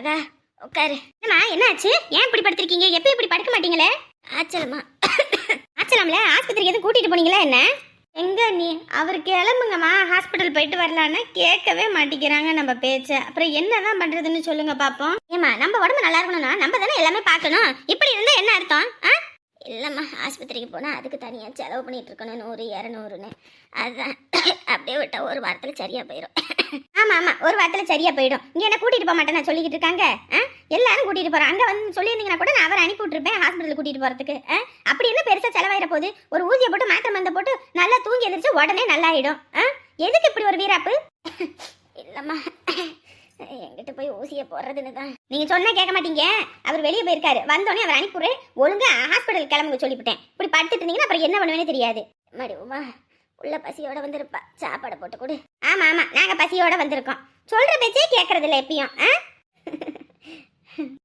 அப்பாடா உட்காரு. என்னம்மா என்னாச்சு? ஏன் இப்படி படுத்திருக்கீங்க? எப்போ இப்படி படுக்க மாட்டீங்களே? ஆச்சலமா ஆச்சலாம்ல ஆஸ்பத்திரிக்கு எதுவும் கூட்டிட்டு போனீங்களா என்ன? எங்க நீ? அவர் கிளம்புங்கம்மா. ஹாஸ்பிட்டல் போயிட்டு வரலான்னு கேட்கவே மாட்டேங்கிறாங்க நம்ம பேச்ச. அப்புறம் என்னதான் பண்றதுன்னு சொல்லுங்க பாப்போம். ஏமா நம்ம உடம்பு நல்லா இருக்கணும்னா நம்ம தானே எல்லாமே பார்க்கணும். இப்படி இருந்தா என்ன அர்த்தம்? ஆ? இல்லைம்மா ஆஸ்பத்திரிக்கு போனால் அதுக்கு தனியாக செலவு பண்ணிகிட்டு இருக்கணும் நூறு இரநூறுன்னு. அதுதான் அப்படியே விட்டா ஒரு வாரத்தில் சரியாக போயிடும் ஆமா ஆமா. ஒரு வாரத்தில் சரியா போயிடும். இங்க என்ன கூட்டிகிட்டு போக மாட்டேன் நான் சொல்லிக்கிட்டு இருக்காங்க. ஆ? எல்லாரும் கூட்டிகிட்டு போகிறேன் அங்க வந்து சொல்லியிருந்தீங்கன்னா கூட நான் அவரை அனுப்பி விட்டுருப்பேன் ஹாஸ்பிட்டல் கூட்டிகிட்டு போகிறதுக்கு அப்படி என்ன பெருசாக செலவாயிட போகுது ஒரு ஊசியை போட்டு மாத்திரை மந்த போட்டு நல்லா தூங்கி எந்திரிச்சு உடனே நல்லாயிடும். ஆ? எதுக்கு இப்படி ஒரு வீராப்பு? இல்லைம்மா. எங்கிட்ட போய் ஊசியை போடுறதுன்னு தான். நீங்க சொன்னா கேட்க மாட்டீங்க. அவர் வெளியே போயிருக்காரு. வந்தோடனே அவர் அனுப்பிடுறேன் ஒழுங்கா ஹாஸ்பிட்டல் கிளம்புங்க சொல்லிவிட்டேன். இப்படி படுத்துட்டு இருந்தீங்கன்னா அப்புறம் என்ன பண்ணுவேனே தெரியாது. மடி உமா உள்ள பசியோட வந்திருப்பா. சாப்பாடை போட்டு கொடு. ஆமா ஆமா நாங்க பசியோட வந்திருக்கோம். சொல்ற பேச்சே கேட்கறது இல்ல எப்பயும்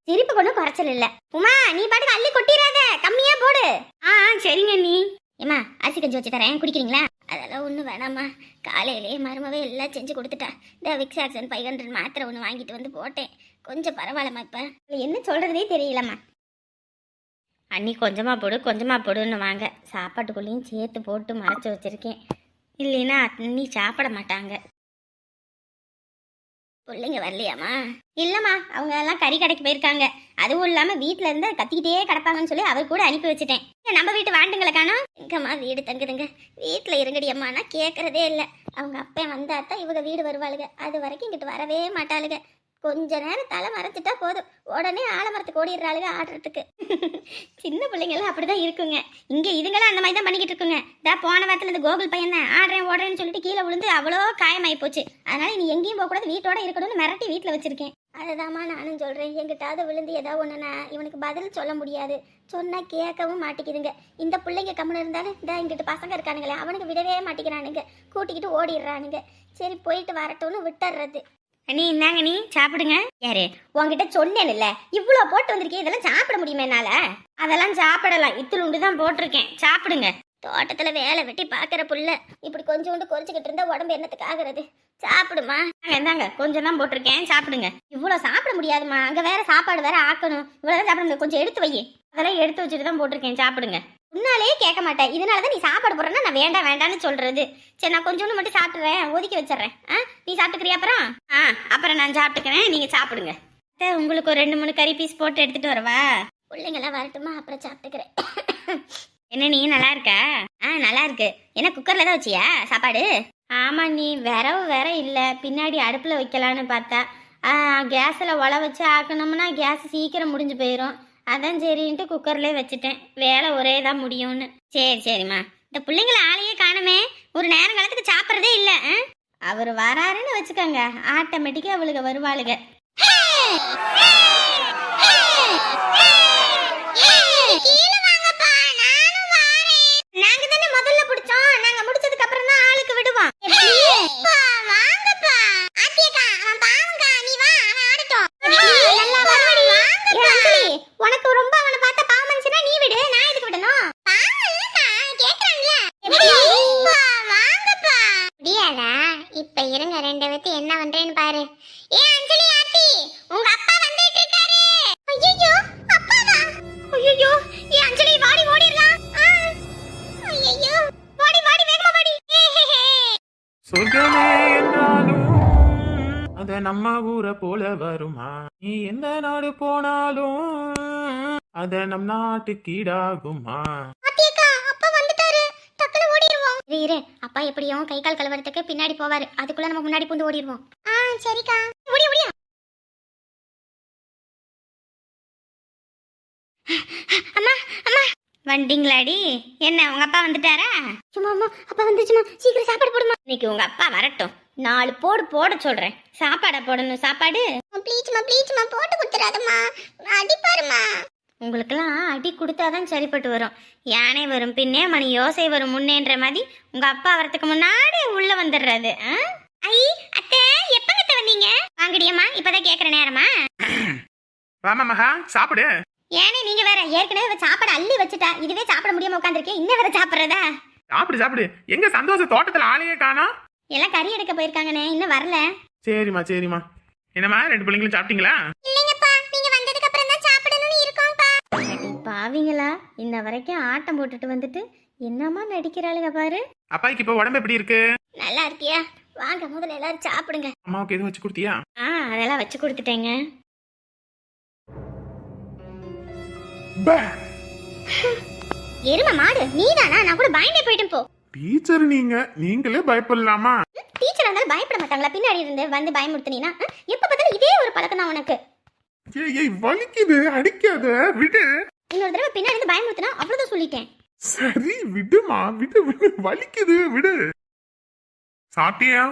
சிரிப்பு கொண்டும் குறைச்சல் இல்ல. உமா நீ பாட்டுக்கு அள்ளி கொட்டிடாத கம்மியா போடு. ஆ ஆ, சரிங்க நீ. ஏமா அரிசி கஞ்சி வச்சு தரேன். குடிக்கிறீங்களா? அதெல்லாம் ஒன்றும் வேணாம்மா. காலையிலேயே மருமவே எல்லாம் செஞ்சு கொடுத்துட்டா. இந்த விக்ஸ் ஆக்சன் ஃபைவ் ஹண்ட்ரட் மாத்திரை ஒன்று வாங்கிட்டு வந்து போட்டேன். கொஞ்சம் பரவாயில்லம்மா இப்போ. என்ன சொல்கிறதே தெரியலம்மா. அண்ணி கொஞ்சமாக போடு கொஞ்சமாக போடுன்னு வாங்க. சாப்பாட்டுக்குள்ளேயும் சேர்த்து போட்டு மறைச்சி வச்சுருக்கேன். இல்லைன்னா அண்ணி சாப்பிட மாட்டாங்க. பிள்ளைங்க வரலையாம்மா? இல்லைம்மா அவங்க எல்லாம் கறி கடைக்கு போயிருக்காங்க. அதுவும் இல்லாமல் வீட்டில் இருந்து கத்திக்கிட்டே கிடப்பாங்கன்னு சொல்லி அவர் கூட அனுப்பி வச்சுட்டேன். ஏன் நம்ம வீட்டு வாண்டுங்களை காணோம். எங்கம்மா வீடு தங்குதுங்க. வீட்டில் இருங்கடி அம்மானா கேட்குறதே இல்லை. அவங்க அப்பன் வந்தா தான் இவங்க வீடு வருவாளுங்க. அது வரைக்கும் இங்கிட்டு வரவே மாட்டாளுங்க. கொஞ்ச நேரம் தலை மறைச்சிட்டா போதும். உடனே ஆலமரத்துக்கு ஓடிடுறாளுங்க ஆடுறதுக்கு. சின்ன பிள்ளைங்களாம் அப்படிதான் இருக்குங்க. இங்க இதுங்களாம் அந்த மாதிரி தான் பண்ணிக்கிட்டு இருக்குங்க. இதா போன வாரத்தில் இந்த கோகுல் பையன் தான் ஆடுறேன் ஓடுறேன்னு சொல்லிட்டு கீழே விழுந்து அவ்வளோ காயமாயி போச்சு. அதனால நீ எங்கேயும் போகக்கூடாது வீட்டோட இருக்கணும்னு மிரட்டி வீட்டில் வச்சிருக்கேன். அதுதாம்மா நானும் சொல்கிறேன் எங்கிட்டாவது விழுந்து ஏதாவது ஒன்றுனா இவனுக்கு பதில் சொல்ல முடியாது. சொன்னால் கேட்கவும் மாட்டேங்குதுங்க இந்த பிள்ளைங்க கம்முன்னு இருந்தாலும் இந்த எங்கிட்ட பசங்க இருக்கானுங்களே அவனுக்கு விடவே மாட்டேங்கிறானுங்க கூட்டிக்கிட்டு ஓடிடுறானுங்க. சரி போயிட்டு வரட்டும்னு விட்டுறது. அண்ணி இந்தாங்க நீ சாப்பிடுங்க. யாரு? உன்கிட்ட சொன்னேன்ல இவ்வளோ போட்டு வந்திருக்கேன் இதெல்லாம் சாப்பிட முடியுமா என்னால? அதெல்லாம் சாப்பிடலாம். இத்துளுண்டு தான் போட்டிருக்கேன். சாப்பிடுங்க. தோட்டத்துல வேலை வெட்டி பாக்குற புள்ள. இப்படி கொஞ்சோண்டு குறைச்சிக்கிட்டு இருந்தா உடம்பு என்னத்துக்கு ஆகுறது? சாப்பிடுமா? நாங்க இந்தாங்க கொஞ்சம் தான் போட்டிருக்கேன். சாப்பிடுங்க. இவ்வளோ சாப்பிட முடியாதுமா அங்க வேற சாப்பாடு வேற ஆக்கணும். இவ்வளோதான் சாப்பிடுங்க கொஞ்சம் எடுத்து வை அதெல்லாம் எடுத்து வச்சுட்டு தான் போட்டிருக்கேன். சாப்பிடுங்க. உன்னாலே கேட்க மாட்டேன். இதனால தான் நீ சாப்பாடு போடுறேன்னா நான் வேண்டாம் வேண்டாம்னு சொல்றது. சரி நான் கொஞ்சோண்டு மட்டும் சாப்பிட்றேன் ஒதுக்கி வச்சிடுறேன். ஆ? நீ சாப்பிட்டுக்கிறியா அப்புறம்? ஆ அப்புறம் நான் சாப்பிட்டுக்கிறேன். நீங்க சாப்பிடுங்க. அத்தை, உங்களுக்கு ஒரு ரெண்டு மூணு கறி பீஸ் போட்டு எடுத்துட்டு வரவா? பிள்ளைங்களாம் வரட்டுமா? அப்புறம் சாப்பிட்டுக்கிறேன். என்ன நீ நல்லா இருக்கா? ஆ நல்லா இருக்கு. என்ன குக்கர்ல தான் வச்சியா சாப்பாடு? ஆமா நீ விரவு வேற இல்ல. பின்னாடி அடுப்புல வைக்கலான்னு பார்த்தா. கேஸில் உல வச்சு ஆக்கணும்னா கேஸ் சீக்கிரம் முடிஞ்சு போயிடும் அதான் சரின்ட்டு குக்கர்லேயே வச்சுட்டேன். வேலை ஒரே தான் முடியும்னு. சரி சரிம்மா. இந்த பிள்ளைங்கள ஆளையே காணுமே. ஒரு நேரம் காலத்துக்கு சாப்பிட்றதே இல்லை அவர் வராருன்னு வச்சுக்கோங்க. ஆட்டோமேட்டிக்காக அவளுக்கு விடுவோம். வாங்கப்பா. உனக்கு ரொம்ப அவனை பார்த்த பாவம் நீ விடு நான் எதுக்கு விடணும்? முடியாதா? இப்ப இருங்க ரெண்டு பேத்து என்ன பண்றேன்னு பாரு. ஏ அஞ்சலி ஆத்தி உங்க அப்பா வந்துட்டு இருக்காரு. ஐயோ அப்பாவா? ஐயோ ஏ அஞ்சலி வாடி ஓடிடலாம். ஐயோ வாடி வாடி வேகமா வாடி. சொர்க்கமே என்றாலும் அத நம்ம ஊரை போல வருமா? நீ எந்த நாடு போனாலும் அத நம் நாட்டுக்கு ஈடாகுமா அத்தியக்கா அப்பா வந்துட்டாரு. டக்குனு ஓடிடுவோம் இரு இரு. அப்பா எப்படியும் கை கால் கழுவுறதுக்கு பின்னாடி போவாரு. அதுக்குள்ள நம்ம முன்னாடி பூந்து ஓடிடுவோம் ஆ சரிக்கா. ஓடி ஓடியா அம்மா அம்மா. வண்டிங்களாடி என்ன உங்க அப்பா வந்துட்டாரா? சும்மா அம்மா. அப்பா வந்துச்சுமா சீக்கிரம் சாப்பாடு போடுமா? இன்னைக்கு உங்க அப்பா வரட்டும். நாலு போடு போட சொல்றேன். சாப்பாடா போடணும் சாப்பாடு? ப்ளீச்மா ப்ளீச்மா போட்டு கொடுத்துறாதம்மா. அடிப்பாருமா உங்களுக்கெல்லாம் அடி கொடுத்தாதான் சரிப்பட்டு வரும். யானை வரும் பின்னே மணி யோசை வரும் முன்னேன்ற மாதிரி உங்க அப்பா வரதுக்கு முன்னாடி உள்ள வந்துடுறது. ஆ? ஐ அத்தை எப்பங்க வந்தீங்க? வாங்கடியம்மா இப்பதான் கேக்குற நேரமா? வாமா மகா சாப்பிடு. ஏனே நீங்க வேற ஏற்கனவே சாப்பாடு அள்ளி வச்சுட்டா. இதுவே சாப்பிட முடியாம உட்காந்துருக்கேன் இன்னும் வேற சாப்பிடுறதா? சாப்பிடு சாப்பிடு. எங்க சந்தோஷ தோட்டத்துல ஆளையே காணோம் எல்லாம் கறி எடுக்க போயிருக்காங்கண்ணே இன்னும் வரல. சரிம்மா சரிம்மா. என்னம்மா ரெண்டு பிள்ளைங்களும் சாப்பிட்டீங்களா? பாவிங்களா? இன்ன வரைக்கும் ஆட்டம் போட்டுட்டு வந்துட்டு என்னம்மா நடிக்கிறாளுங்க பாரு? அப்பாய்க்கு இப்போ உடம்பு எப்படி இருக்கு? நல்லா இருக்கியா? வாங்க முதல்ல எல்லாரும் சாப்பிடுங்க. அம்மாவுக்கு எதுவும் வச்சு கொடுத்தியா? ஆ அதெல்லாம் வச்சு கொடுத்துட்டேங்க. எரும மாடு நீதானா? நான் கூட பயந்தே போயிட்டேன் போ. டீச்சர் நீங்க. நீங்களே பயப்படலாமா? டீச்சர் இருந்தாலும் பயப்பட மாட்டாங்களா? பின்னாடி இருந்து வந்து பயமுறுத்தினா எப்ப பார்த்தாலும் இதே ஒரு பழக்கம் தான் உனக்கு. ஏய் ஏய் வலிக்குது. அடிக்காத. விடு. இன்னொரு தடவை பின்னாடி இருந்து பயமுறுத்தினா அவ்வளவுதான் சொல்லிட்டேன். சரி விடுமா விடு விடு வலிக்குது விடு. சாப்பிட்டியா?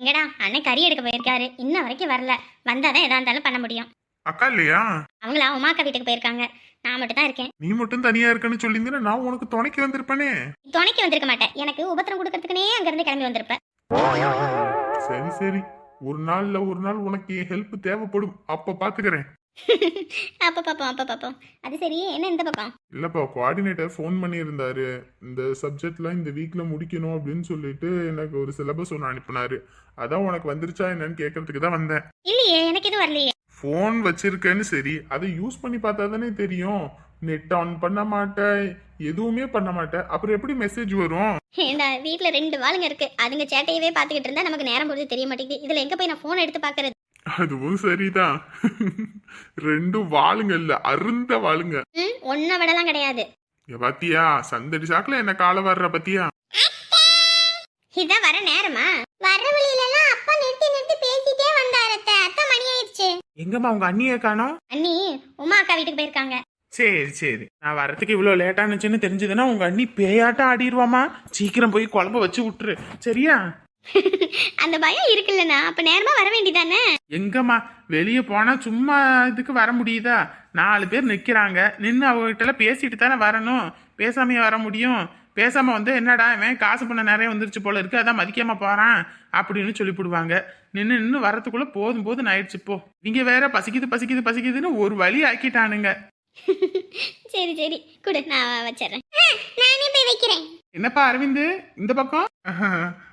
எங்கடா அண்ணன் கறி எடுக்க போயிருக்காரு. இன்ன வரைக்கும் வரல. வந்தாதான் எதா இருந்தாலும் பண்ண முடியும். அக்கா இல்லையா? அவங்களா உமாக்கா வீட்டுக்கு போயிருக்காங்க. நான் மட்டும் தான் இருக்கேன். நீ மட்டும் தனியா இருக்கன்னு சொல்லியிருந்தா நான் உனக்கு துணைக்கு வந்திருப்பேனே. துணைக்கு வந்திருக்க மாட்டேன். எனக்கு உபத்திரம் கொடுக்கறதுக்குனே அங்கிருந்து கிளம்பி வந்திருப்பேன் சரி சரி. ஒரு நாள்ல ஒரு நாள் உனக்கு என் ஹெல்ப் தேவைப்படும். அப்ப பாத்துக்கிறேன். அப்ப பாப்போம் அப்ப பாப்போம். அது சரி என்ன இந்த பக்கம்? இல்லப்பா கோஆர்டினேட்டர் ஃபோன் பண்ணியிருந்தாரு. இந்த சப்ஜெக்ட்லாம் இந்த வீக்ல முடிக்கணும் அப்படின்னு சொல்லிட்டு எனக்கு ஒரு சிலபஸ் ஒன்று அனுப்புனாரு. அதான் உனக்கு வந்துருச்சா என்னன்னு கேட்கறதுக்கு தான் வந்தேன். இல்லையே எனக்கு எதுவும் வரலையே. ஃபோன் வச்சிருக்கேன்னு சரி அதை யூஸ் பண்ணி பார்த்தா தானே தெரியும். நெட் ஆன் பண்ண மாட்டேன் எதுவுமே பண்ண மாட்டேன். அப்புறம் எப்படி மெசேஜ் வரும்? ஏண்டா வீட்ல ரெண்டு வாளுங்க இருக்கு. அதுங்க சேட்டையவே பார்த்துக்கிட்டு இருந்தா நமக்கு நேரம் போறது தெரிய மாட்டேங்குது. இதுல எங்க போய் நான் போன் எடுத்து பாக்குறது அதுவும் சரிதான். ரெண்டும் வாளுங்க இல்ல அருந்த வாளுங்க. ஒன்ன விடலாம் கிடையாது. பாத்தியா சந்தடி சாக்குல என்ன கால வர்ற பத்தியா? இதான் வர நேரமா? வர வழியில எல்லாம் அப்பா நிறுத்தி நிறுத்தி பேசிட்டே வந்தாரு அத்தை. அத்தை மணி ஆயிடுச்சு. எங்கம்மா உங்க அண்ணியை காணோம்? அண்ணி உமா அக்கா வீட்டுக்கு போயிருக்காங்க. சரி சரி. நான் வரதுக்கு இவ்வளோ லேட்டானுச்சுன்னு தெரிஞ்சதுன்னா உங்க அண்ணி பேயாட்டம் ஆடிடுவாமா சீக்கிரம் போய் குழம்பு வச்சு விட்டுரு. சரியா? அந்த பயம் இருக்குல்லண்ணா. அப்ப நேரமா வர வேண்டியதானே? எங்கம்மா? வெளியே போனா சும்மா இதுக்கு வர முடியுதா? நாலு பேர் நிக்கிறாங்க. நின்று அவங்ககிட்ட எல்லாம் பேசிட்டு தானே வரணும். பேசாமையே வர முடியும். பேசாம வந்து என்னடா இவன் காசு பண்ண நிறைய வந்துருச்சு போல இருக்கு. அதான் மதிக்காம போறான் அப்படின்னு சொல்லிவிடுவாங்க நின்று நின்று வரத்துக்குள்ள போதும் போதும் ஆயிடுச்சு. போ. நீங்க வேற பசிக்குது பசிக்குது பசிக்குதுன்னு ஒரு வழி ஆக்கிட்டானுங்க. சரி சரி. கொடு நான் வச்சிடுறேன். நானே போய் வைக்கிறேன். என்னப்பா அரவிந்த்? இந்த பக்கம்?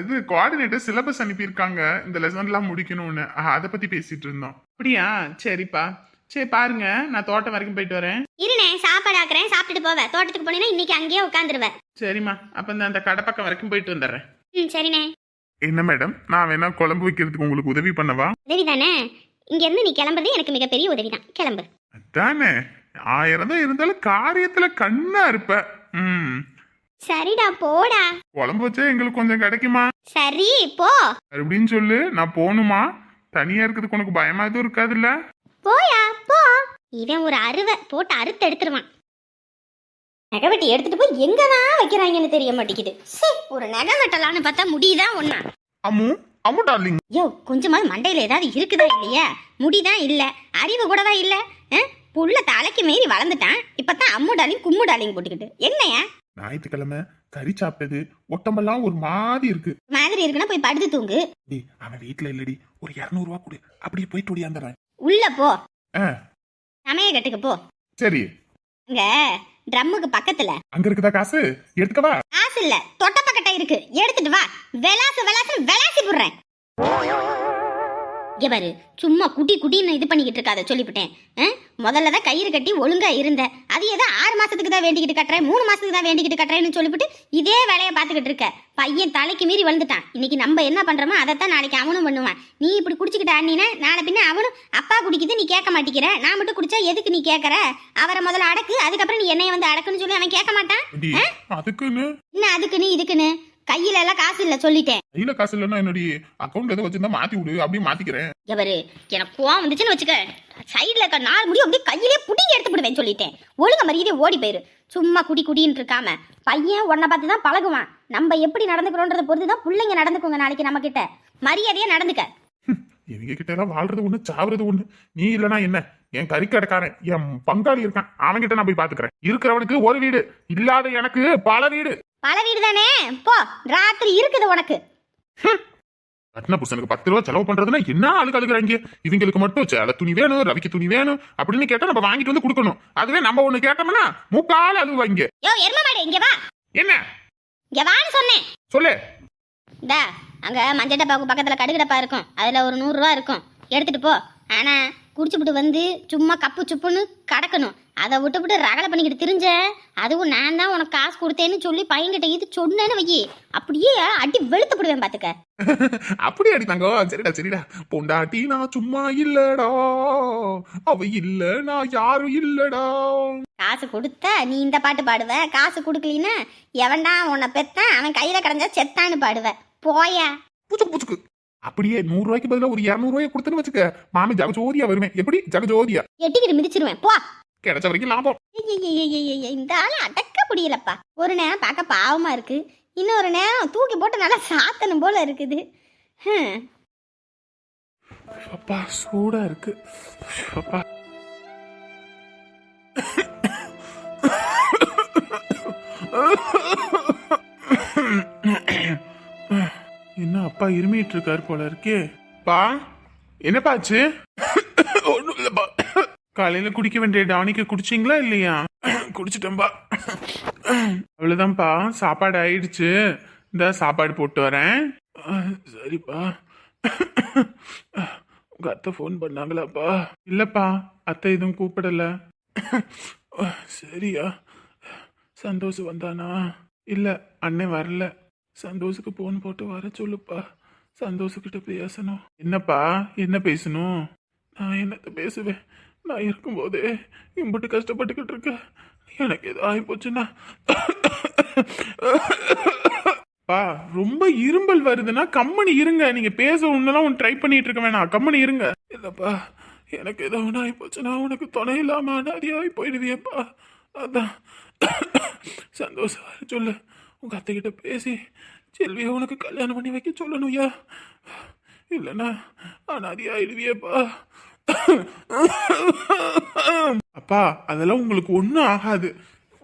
இது கோஆர்டினேட்டர் சிலபஸ் அனுப்பியிருக்காங்க. இந்த லெசன்லாம் முடிக்கணும்னு. அதை பத்தி பேசிட்டு இருந்தோம். அப்படியா? சரிப்பா. சரி பாருங்க. நான் தோட்டம் வரைக்கும் போயிட்டு வரேன். இருண்ணே சாப்பாடு ஆக்குறேன். சாப்பிட்டுட்டு போவேன் தோட்டத்துக்கு போனீங்கன்னா இன்னைக்கு அங்கேயே உட்காந்துருவேன் சரிம்மா. அப்ப இந்த அந்த கடை பக்கம் வரைக்கும் போயிட்டு வந்துடுறேன். ம் சரிண்ணே. என்ன மேடம்? நான் வேணா குழம்பு வைக்கிறதுக்கு உங்களுக்கு உதவி பண்ணவா? உதவி தானே இங்க இருந்து நீ கிளம்புறது எனக்கு மிகப்பெரிய உதவி தான் கிளம்பு. அதானே? ஆயிரம் தான் இருந்தாலும் காரியத்துல கண்ணா இருப்ப. ம். சரிடா போடா. குழம்பு வச்சா எங்களுக்கு கொஞ்சம் கிடைக்குமா? சரி போ. அப்படின்னு சொல்லு நான் போகணுமா தனியா இருக்கிறதுக்கு உனக்கு பயமா எதுவும் இருக்காதுல்ல? போயா போ. இவன் ஒரு அருவை போட்டு அறுத்து எடுத்துருவான். நகவெட்டி எடுத்துட்டு போய் எங்கதான் வைக்கிறாங்கன்னு தெரிய மாட்டேங்குது. சீ, ஒரு நகை வெட்டலான்னு பார்த்தா முடியுதான் ஒண்ணா? அம்மு அம்மு டார்லிங். யோ கொஞ்சமாவது மண்டையில ஏதாவது இருக்குதா இல்லையா? முடிதான் இல்ல? அறிவு கூடவா இல்ல? புள்ள தலைக்கு மீறி வளர்ந்துட்டான். இப்பதான் அம்மு டாலிங் கும்மு டாலிங் போட்டுக்கிட்டு. என்னையா? ஞாயிற்றுக்கிழமை கறி சாப்பிட்டது ஒட்டம்பெல்லாம் ஒரு மாதிரி இருக்கு. மாதிரி இருக்குன்னா போய் படுத்து தூங்கு. டேய் அவன் வீட்டுல இல்லடி. ஒரு இரநூறுவா கொடு. அப்படியே போயிட்டு ஓடியாந்துடுறேன் உள்ள போ. ஆ. சமய கட்டுக்கு போ. சரி. அங்க ட்ரம்முக்கு பக்கத்துல. அங்க இருக்குதா காசு? எடுத்துக்கவா காசு இல்ல. தொட்ட பக்கட்ட இருக்கு. எடுத்துட்டு வா. வெலாசு வெலாசு வெலாசி போடுறேன். இங்க பாரு சும்மா குட்டி குட்டின்னு இது பண்ணிக்கிட்டு இருக்காத சொல்லிவிட்டேன்? முதல்ல தான் கயிறு கட்டி ஒழுங்கா இருந்த. அது ஏதோ ஆறு மாசத்துக்கு தான் வேண்டிக்கிட்டு கட்டுறேன் மூணு மாசத்துக்கு தான் வேண்டிக்கிட்டு கட்டுறேன்னு சொல்லிவிட்டு இதே வேலையை பார்த்துக்கிட்டு இருக்க. பையன் தலைக்கு மீறி வளர்ந்துட்டான். இன்னைக்கு நம்ம என்ன பண்றோமோ அதைத்தான் நாளைக்கு அவனும் பண்ணுவான். நீ இப்படி குடிச்சுக்கிட்ட அண்ணினா நாளை பின்ன அவனும் அப்பா குடிக்குது நீ கேட்க மாட்டேங்கிற. நான் மட்டும் குடிச்சா எதுக்கு நீ கேட்கற? அவரை முதல்ல அடக்கு அதுக்கப்புறம் நீ என்னைய வந்து அடக்குன்னு சொல்லி அவன் கேட்க மாட்டான். அதுக்குன்னு? என்ன அதுக்குன்னு இதுக்குன்னு? கையில எல்லாம் காசு இல்ல சொல்லிட்டேன். கையில காசு இல்லைன்னா என்னுடைய அக்கௌண்ட் எதை வச்சிருந்தா மாத்தி விடு அப்படியே மாத்திக்கிறேன். எவரு எனக்கு கோவம் வந்துச்சுன்னு வச்சுக்க. சைடுல இருக்க நாலு முடியும் அப்படியே கையிலே புடிங்கி எடுத்து விடுவேன் சொல்லிட்டேன். ஒழுங்க மரியாதை ஓடி போயிரு. சும்மா குடி குடின்னு இருக்காம. பையன் உன்னை பார்த்து தான் பழகுவான். நம்ம எப்படி நடந்துக்கிறோன்றத பொறுத்து தான் பிள்ளைங்க நடந்துக்குங்க நாளைக்கு நம்ம கிட்ட மரியாதையா நடந்துக்க. இவங்க கிட்ட எல்லாம் வாழ்றது ஒண்ணு சாவுறது ஒண்ணு. நீ இல்லனா என்ன? என் கறிக்கடைக்காரன் என் பங்காளி இருக்கான். அவன்கிட்ட நான் போய் பாத்துக்கிறேன். இருக்கிறவனுக்கு ஒரு வீடு இல்லாத எனக்கு பல வீடு. பல வீடு தானே போ ராத்திரி இருக்குது உனக்கு. கட்டின புருஷனுக்கு பத்து ரூபா செலவு பண்றதுன்னா என்ன ஆளுக்கு அழுகுறாங்க இவங்களுக்கு மட்டும் சேலை துணி வேணும் ரவிக்கு துணி வேணும் அப்படின்னு கேட்டா நம்ம வாங்கிட்டு வந்து கொடுக்கணும். அதுவே நம்ம ஒண்ணு கேட்டோம்னா முக்கால் அழுவாங்க யோ எரும மாடு இங்க வா. என்ன? இங்க வான்னு சொன்னேன். சொல்லு. டா அங்க மஞ்சள் டப்பாவுக்கு பக்கத்துல கடுகு டப்பா இருக்கும். அதுல ஒரு நூறு ரூபா இருக்கும். எடுத்துட்டு போ. ஆனா குடிச்சுப்புட்டு வந்து சும்மா கப்பு சுப்புன்னு கடக்கணும். அதை விட்டுவிட்டு ரகலை பண்ணிக்கிட்டு திரிஞ்ச அதுவும் நான் தான் உனக்கு காசு கொடுத்தேன்னு சொல்லி பையன்கிட்ட இது சொன்னேன்னு வையி. அப்படியே அடி வெளுத்துப்படுவேன் பாத்துக்க. அப்படி அடித்தாங்க சரிடா சரிடா. பொண்டாட்டி நான் சும்மா இல்லடா. அவ இல்ல நான் யாரும் இல்லடா. காசு கொடுத்தா நீ இந்த பாட்டு பாடுவ. காசு கொடுக்கலின்னா எவன்டா உன்னை பெத்தான் அவன் கையில கிடந்தா செத்தான்னு பாடுவ. போயா? புச்சுக்கு புச்சுக்கு அப்படியே நூறு ரூபாய்க்கு பதிலா ஒரு இரநூறு ரூபாய் கொடுத்துன்னு வச்சுக்க. மாமி ஜகஜோதியா வருவேன். எப்படி? ஜகஜோதியா. எட்டிக்கிட்டு மிதிச்சிருவேன். போ. கிடைச்ச வரைக்கும் லாபம். இந்த ஆளு அடக்க முடியலப்பா. ஒரு நேரம் பார்க்க பாவமா இருக்கு. இன்னொரு நேரம் தூக்கி போட்டு நல்லா சாத்தணும் போல இருக்குது. அப்பா சூடா இருக்கு. அப்பா. என்ன அப்பா இருமிட்டு இருக்காரு போல இருக்கே? பா என்னப்பாச்சு ஒண்ணும் இல்லப்பா. காலையில குடிக்க வேண்டிய டானிக்கு குடிச்சிங்களா இல்லையா? குடிச்சிட்டேன்பா. அவ்வளவுதான்ப்பா சாப்பாடு ஆயிடுச்சு. இந்த சாப்பாடு போட்டு வரேன். சரிப்பா. உங்க அத்தை ஃபோன் பண்ணாங்களாப்பா? இல்லப்பா அத்தை எதுவும் கூப்பிடல. சரியா. சந்தோஷம் வந்தானா? இல்ல அண்ணன் வரல. சந்தோஷுக்கு ஃபோன் போட்டு வர சொல்லுப்பா. சந்தோஷக்கிட்ட பேசணும். என்னப்பா என்ன பேசணும்? நான் என்னத்த பேசுவேன்? நான் இருக்கும்போதே இம்பட்டு கஷ்டப்பட்டுக்கிட்டு இருக்க. எனக்கு எது ஆகிப்போச்சுன்னா பா ரொம்ப இரும்பல் வருதுன்னா கம்மனி இருங்க. நீங்க பேச ஒண்ணுலாம் ட்ரை பண்ணிட்டு இருக்க வேணாம். கம்மனி இருங்க. இல்லப்பா எனக்கு ஏதோ ஒன்று ஆகிப்போச்சுன்னா உனக்கு துணை இல்லாம அனாதியாகி போயிடுவியப்பா. அதான். சந்தோஷம் சொல்லு. உங்க அத்தைக்கிட்ட பேசி செல்வியை உனக்கு கல்யாணம் பண்ணி வைக்க சொல்லணும்யா. இல்லைன்னா அனாதி ஆயிடுவியப்பா. அப்பா அதெல்லாம் உங்களுக்கு ஒன்றும் ஆகாது.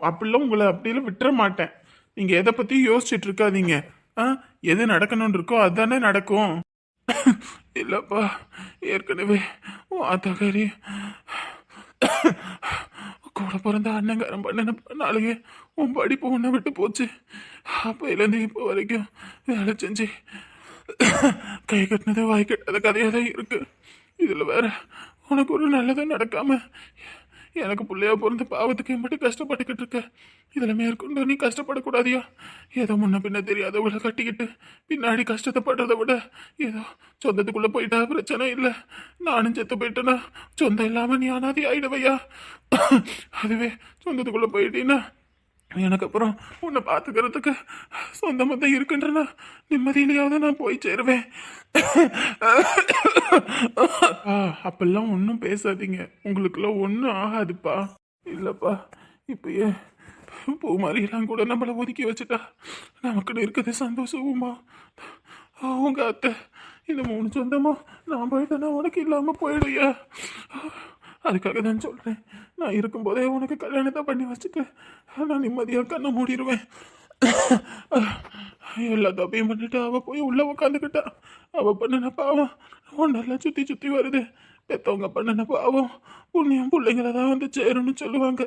அப்படிலாம் உங்களை அப்படியெல்லாம் விட்டுற மாட்டேன். நீங்கள் எதை பற்றியும் யோசிச்சுட்டு இருக்காதீங்க. ஆ எது நடக்கணும்னு இருக்கோ அதுதானே நடக்கும். இல்லைப்பா ஏற்கனவே ஓ ஆத்தாக்காரி கூட பிறந்த அண்ணங்காரன் பண்ணின நாளையே உன் படிப்பு உன்னை விட்டு போச்சு. அப்போலேருந்து இப்போ வரைக்கும் வேலை செஞ்சு கை கட்டினது வாய் கட்டாத கதையாக தான் இருக்குது இதில் வேற உனக்கு ஒரு நல்லதும் நடக்காம எனக்கு பிள்ளையா பிறந்த பாவத்துக்கு மட்டும் கஷ்டப்பட்டுக்கிட்டு இருக்க. இதில் மேற்கொண்டு நீ கஷ்டப்படக்கூடாதியா? ஏதோ முன்ன பின்ன தெரியாதவளை கட்டிக்கிட்டு பின்னாடி கஷ்டத்தைப்படுறதை விட ஏதோ சொந்தத்துக்குள்ளே போயிட்டா பிரச்சனை இல்லை. நானும் செத்து போயிட்டேனா? சொந்தம் இல்லாமல் நீ அனாதி ஆயிடுவையா அதுவே சொந்தத்துக்குள்ளே போயிட்டீன்னா எனக்கு அப்புறம் உன்னை பார்த்துக்கிறதுக்கு சொந்தமாக தான் இருக்குன்றனா? நிம்மதியிலையாவது நான் போய் சேருவேன். ஆ அப்பெல்லாம் ஒன்றும் பேசாதீங்க. உங்களுக்குலாம் ஒன்றும் ஆகாதுப்பா. இல்லைப்பா இப்பயே பூ மாதிரிலாம் கூட நம்மளை ஒதுக்கி வச்சுட்டா நமக்குன்னு இருக்குது சந்தோஷமா உங்கள் அத்தை இந்த மூணு சொந்தமா நான் போயிட்டேன்னா உனக்கு இல்லாமல் போயிடுயா? அதுக்காக தான் சொல்கிறேன் நான் இருக்கும்போதே உனக்கு கல்யாணத்தை பண்ணி வச்சுட்டு நான் நிம்மதியாக கண்ணை மூடிடுவேன் எல்லா தப்பையும் பண்ணிட்டு அவள் போய் உள்ளே உக்காந்துக்கிட்டா. அவள் பண்ணின பாவம் ஒன்றெல்லாம் சுற்றி சுற்றி வருது. பெத்தவங்க பண்ணின பாவம் புண்ணியம் பிள்ளைங்கள தான் வந்து சேரும்னு சொல்லுவாங்க.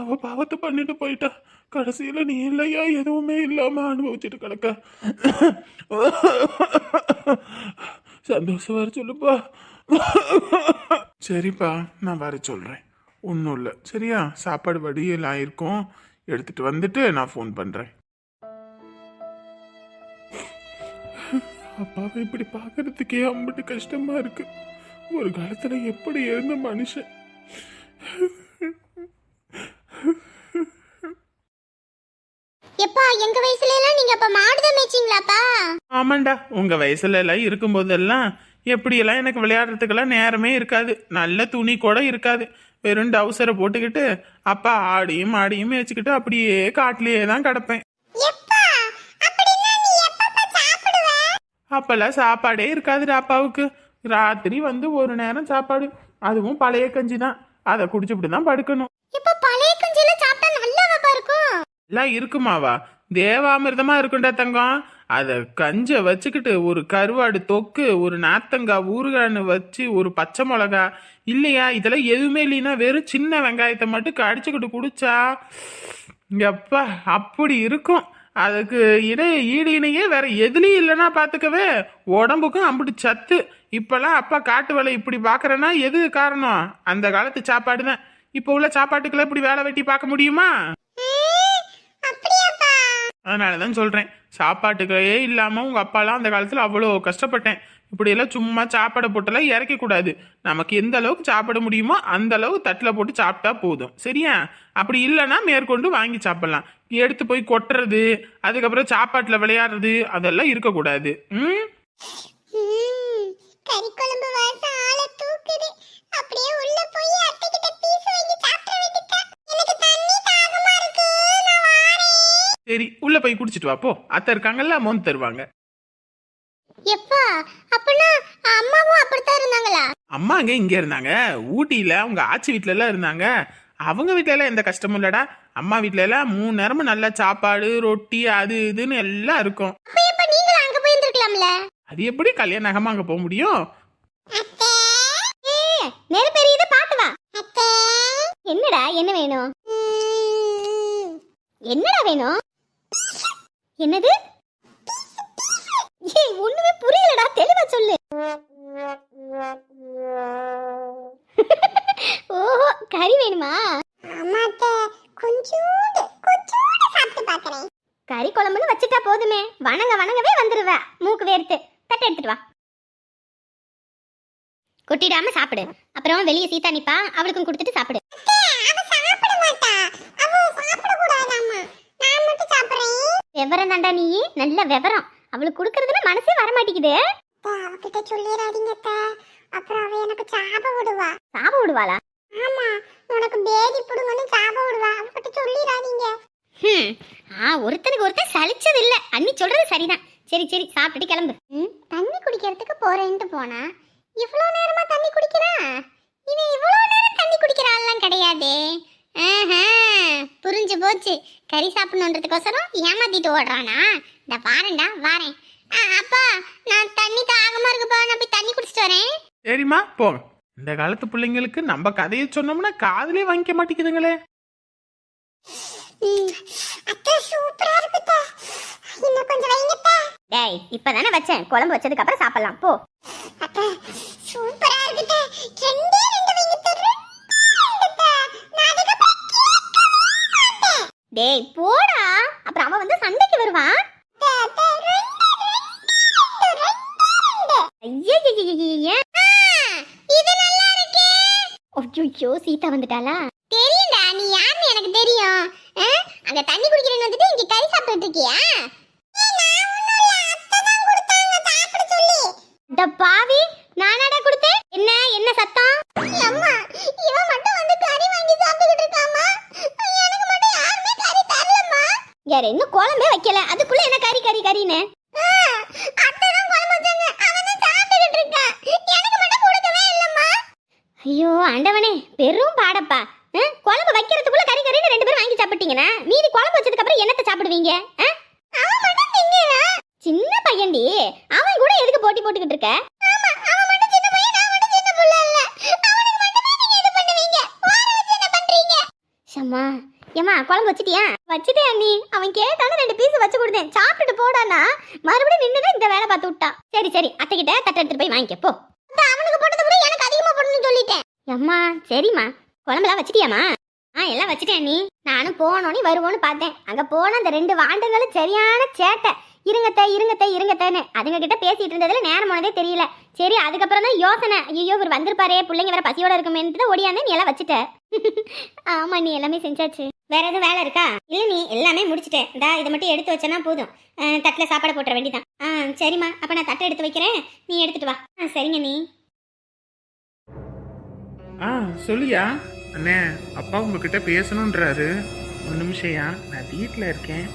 அவள் பாவத்தை பண்ணிட்டு போயிட்டா. கடைசியில் நீ இல்லையா? எதுவுமே இல்லாமல் அனுபவிச்சுட்டு கிடக்க. சந்தோஷம் வர சொல்லுப்பா. சரிப்பா நான் வர சொல்கிறேன் ஒன்றும் இல்லை. சரியா? சாப்பாடு வடியல் ஆயிருக்கும். எடுத்துட்டு வந்துட்டு நான் ஃபோன் பண்ணுறேன் அப்பாவை இப்படி பார்க்கறதுக்கே அம்பிட்டு கஷ்டமா இருக்கு. ஒரு காலத்துல எப்படி இருந்த மனுஷன்? எப்பா எங்க வயசுல எல்லாம் நீங்க அப்ப மாடுதான் மேய்ச்சிங்களாப்பா? ஆமாண்டா. உங்கள் வயசுல எல்லாம் இருக்கும்போதெல்லாம் எப்படியெல்லாம் எனக்கு விளையாடுறதுக்கெல்லாம் நேரமே இருக்காது. நல்ல துணி கூட இருக்காது. வெறும் டவுசரை போட்டுக்கிட்டு அப்பா ஆடியும் ஆடியும் மேய்ச்சிக்கிட்டு அப்படியே காட்டிலேயே தான் கிடப்பேன். அப்பெல்லாம் சாப்பாடே இருக்காதுடா அப்பாவுக்கு. ராத்திரி வந்து ஒரு நேரம் சாப்பாடு. அதுவும் பழைய கஞ்சி தான். அதை குடிச்சுப்பிட்டு தான் படுக்கணும். எல்லாம் இருக்குமாவா? தேவாமிர்தமா இருக்கும்டா தங்கம். அதை கஞ்சை வச்சுக்கிட்டு ஒரு கருவாடு தொக்கு ஒரு நாத்தங்காய் ஊறுகான்னு வச்சு ஒரு பச்சை மிளகா இல்லையா? இதெல்லாம் எதுவுமே இல்லைன்னா வெறும் சின்ன வெங்காயத்தை மட்டும் கடிச்சுக்கிட்டு குடிச்சா எப்பா அப்படி இருக்கும். அதுக்கு இடை ஈடு இணையே வேற எதுலையும் இல்லைன்னா பார்த்துக்கவே உடம்புக்கும் அம்பிட்டு சத்து. இப்போல்லாம் அப்பா காட்டு வேலை இப்படி பார்க்குறேன்னா எது காரணம்? அந்த காலத்து சாப்பாடு தான் இப்போ உள்ள சாப்பாட்டுக்கெல்லாம் இப்படி வேலை வெட்டி பார்க்க முடியுமா? அதனால தான் சொல்கிறேன் சாப்பாட்டுக்கே இல்லாமல் உங்கள் அப்பாலாம் அந்த காலத்தில் அவ்வளோ கஷ்டப்பட்டேன். இப்படியெல்லாம் சும்மா சாப்பாடை போட்டெல்லாம் இறக்கக்கூடாது. நமக்கு எந்த அளவுக்கு சாப்பிட முடியுமோ அந்த அளவுக்கு தட்டில் போட்டு சாப்பிட்டா போதும். சரியா? அப்படி இல்லைன்னா மேற்கொண்டு வாங்கி சாப்பிட்லாம். எடுத்து போய் கொட்டுறது அதுக்கப்புறம் சாப்பாட்டில் விளையாடுறது அதெல்லாம் இருக்கக்கூடாது. ம்? கறி குழம்பு வாசம் ஆளை தூக்குது. அப்படியே உள்ள போய் அத்தை கிட்ட சரி உள்ளே போய் குடிச்சிட்டு வா போ. அத்தை இருக்காங்கல்ல மோந்து தருவாங்க. எப்பா அப்பனா அம்மாவும் அப்படித்தான் இருந்தாங்களா? அம்மா அங்கே இங்கே இருந்தாங்க. ஊட்டியில் அவங்க ஆச்சி வீட்ல எல்லாம் இருந்தாங்க. அவங்க வீட்ல எல்லாம் எந்த கஷ்டமும் இல்லடா. அம்மா வீட்ல எல்லாம் மூணு நேரமும் நல்ல சாப்பாடு ரொட்டி அது இதுன்னு எல்லாம் இருக்கும். அப்ப எப்ப நீங்களும் அங்க போயிருந்திருக்கலாம்ல அது எப்படி கல்யாணம் ஆகாம அங்கே போக முடியும்? அத்தை! நெருப்பு எரியுது பாத்து வா. அத்தை! என்னடா என்ன வேணும்? என்னடா வேணும்? என்னது? ஏய் ஒண்ணுமே புரியலடா. தெளிவா சொல்லு. ஓஹோ கறி வேணுமா? அம்மாட்ட கொஞ்சோண்டு கொஞ்சோண்டு சாப்பிட்டு பார்க்கறேன். கறி குழம்புன்னு வச்சுட்டா போதுமே. வணங்க வணங்கவே வந்துருவ. மூக்கு வேர்த்து. தட்டை எடுத்துட்டு வா. கொட்டிடாம சாப்பிடு. அப்புறம் வெளியே சீதா நிப்பா. அவளுக்கும் கொடுத்துட்டு சாப்பிடு. விவரம் தாண்டா நீ. நல்ல விவரம். அவளுக்கு கொடுக்கறதுல மனசே வர மாட்டேங்குது அவகிட்ட சொல்லிடாதீங்க அப்புறம் அவ எனக்கு சாப விடுவா. சாப விடுவாளா? ஆமா உனக்கு பேதி புடுங்கன்னு சாப விடுவா. அவகிட்ட சொல்லிடாதீங்க. ஹம், ஆ ஒருத்தனுக்கு ஒருத்தன் சலிச்சது இல்ல அண்ணி சொல்றது சரிதான். சரி சரி சாப்பிட்டுட்டு கிளம்பு. ம், தண்ணி குடிக்கிறதுக்கு போறேன்ட்டு போனா இவ்வளோ நேரமா தண்ணி குடிக்கிறான் இவன் இவ்வளோ நேரம் தண்ணி குடிக்கிறாள்லாம் கிடையாதே. புரிஞ்சு போச்சு. கறி சாப்பிடணுன்றதுக்கோசரம் ஏமாத்திட்டு ஓடுறானா? இந்த வாரேன்டா வாரேன். ஆ, அப்பா நான் தண்ணி தாகமா இருக்குப்பா நான் போய் தண்ணி குடிச்சிட்டு வரேன். சரிம்மா போங்க இந்த காலத்து பிள்ளைங்களுக்கு நம்ம கதையை சொன்னோம்னா காதுலயே வாங்கிக்க மாட்டேங்குதுங்களே. டேய் இப்பதானே வச்சேன். குழம்பு வச்சதுக்கு அப்புறம் சாப்பிடலாம். போ. சூப்பரா இருக்குதா. வந்துட்டாளா? தெரியும்டா நீ யாருன்னு எனக்கு தெரியும். ஆ? அங்க தண்ணி குடிக்கிறேன்னு வந்துட்டு இங்க கறி சாப்பிட்டு இருக்கியா? பாவி நானாடா கொடுத்தேன். என்ன என்ன சத்தம்? அம்மா இவ மட்டும் வந்து கறி வாங்கி சாப்பிட்டுக்கிட்டு இருக்காமா எனக்கு மட்டும் யாருமே கறி தரலம்மா. யார இன்னும் குழம்பே வைக்கல. அதுக்குள்ள என்ன கறி கறி கறின்னு அத்தை தான் குழம்பு வச்சாங்க அவன் தான் சாப்பிட்டுக்கிட்டு இருக்கான் எனக்கு மட்டும் கொடுக்கவே இல்லம்மா ஐயோ ஆண்டவனே பெரும் பாடப்பா. குழம்பு வைக்கிறதுக்குள்ள கறி கறின்னு ரெண்டு பேரும் வாங்கி சாப்பிட்டீங்கன்னா மீதி குழம்பு வச்சதுக்கு அப்புறம் என்னத்தை சாப்பிடுவீங்க? சின்ன பையன்டி அவன் கூட எதுக்கு போட்டி போட்டுக்கிட்டு இருக்க? ஷம்மா ஏமா குழம்பு வச்சிட்டியா? வச்சுட்டேன் அண்ணி. அவன் கேட்டாலும் ரெண்டு பீஸ் வச்சு கொடுத்தேன். சாப்பிட்டுட்டு போடானா மறுபடியும் நின்னுதான் இந்த வேலை பார்த்து விட்டான். சரி சரி அத்தை கிட்ட தட்டை எடுத்துட்டு போய் வாங்கிக்க போ. அத்தை, அவனுக்கு போட்டதை எனக்கு அதிகமா போடணும்னு சொல்லிட்டேன். அம்மா சரிம்மா. குழம்புலாம் வச்சிட்டியாம்மா? ஆ எல்லாம் வச்சுட்டேன் நீ நானும் போனோன்னு வருவோன்னு பார்த்தேன். அங்கே போன அந்த ரெண்டு வாண்டுகளும் சரியான சேட்டை. இருங்கத்த இருங்கத்த இருங்கத்தன்னு அதுங்க கிட்ட பேசிட்டு இருந்ததுல நேரம் போனதே தெரியல. சரி அதுக்கப்புறம் தான் யோசனை. ஐயோ இவர் வந்திருப்பாரே. பிள்ளைங்க வேற பசியோட இருக்குமேன்னு தான் ஓடியாந்து நீ எல்லாம் வச்சுட்ட. ஆமா நீ எல்லாமே செஞ்சாச்சு. வேற எதுவும் வேலை இருக்கா? இல்ல நீ எல்லாமே முடிச்சிட்டேன் இந்தா இதை மட்டும் எடுத்து வச்சனா போதும். தட்டில் சாப்பாடு போட்டுற வேண்டிதான். ஆ சரிம்மா. அப்ப நான் தட்டை எடுத்து வைக்கிறேன். நீ எடுத்துட்டு வா. ஆ சரிங்க நீ ஆ சொல்லியா. அண்ணே அப்பா உங்ககிட்ட பேசணுன்றாரு. ஒரு நிமிஷம்யா நான் வீட்டில் இருக்கேன்.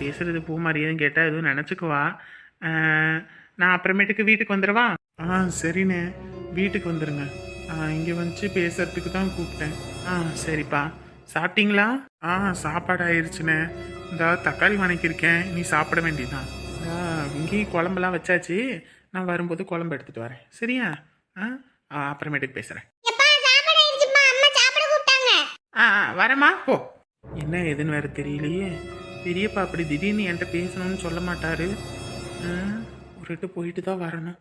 பேசுறது பூ மாதிரியும் கேட்டால் எதுவும் நினச்சிக்குவா. நான் அப்புறமேட்டுக்கு வீட்டுக்கு வந்துடவா? ஆ சரிண்ணே. வீட்டுக்கு வந்துடுங்க இங்கே வந்து பேசுறதுக்கு தான் கூப்பிட்டேன். ஆ சரிப்பா. சாப்பிட்டீங்களா? ஆ சாப்பாடு ஆயிடுச்சுண்ணே இந்த தக்காளி வணக்கியிருக்கேன். நீ சாப்பிட வேண்டியதுதான் இந்தா, இங்கேயும் குழம்பெல்லாம் வச்சாச்சு. நான் வரும்போது குழம்பு எடுத்துகிட்டு வரேன். சரியா? ஆ ஆ, அப்புறமேட்டுக்கு பேசுகிறேன் எப்பா சாப்பாடு ஆயிடுச்சுப்பா அம்மா சாப்பிட கூப்பிட்டாங்க ஆ ஆ, வரேம்மா. போ. என்ன ஏதுன்னு வேற தெரியலையே. பெரியப்பா அப்படி திடீர்னு என்கிட்ட பேசணும்னு சொல்ல மாட்டாரு. ஒரு போயிட்டு தான் வரணும்.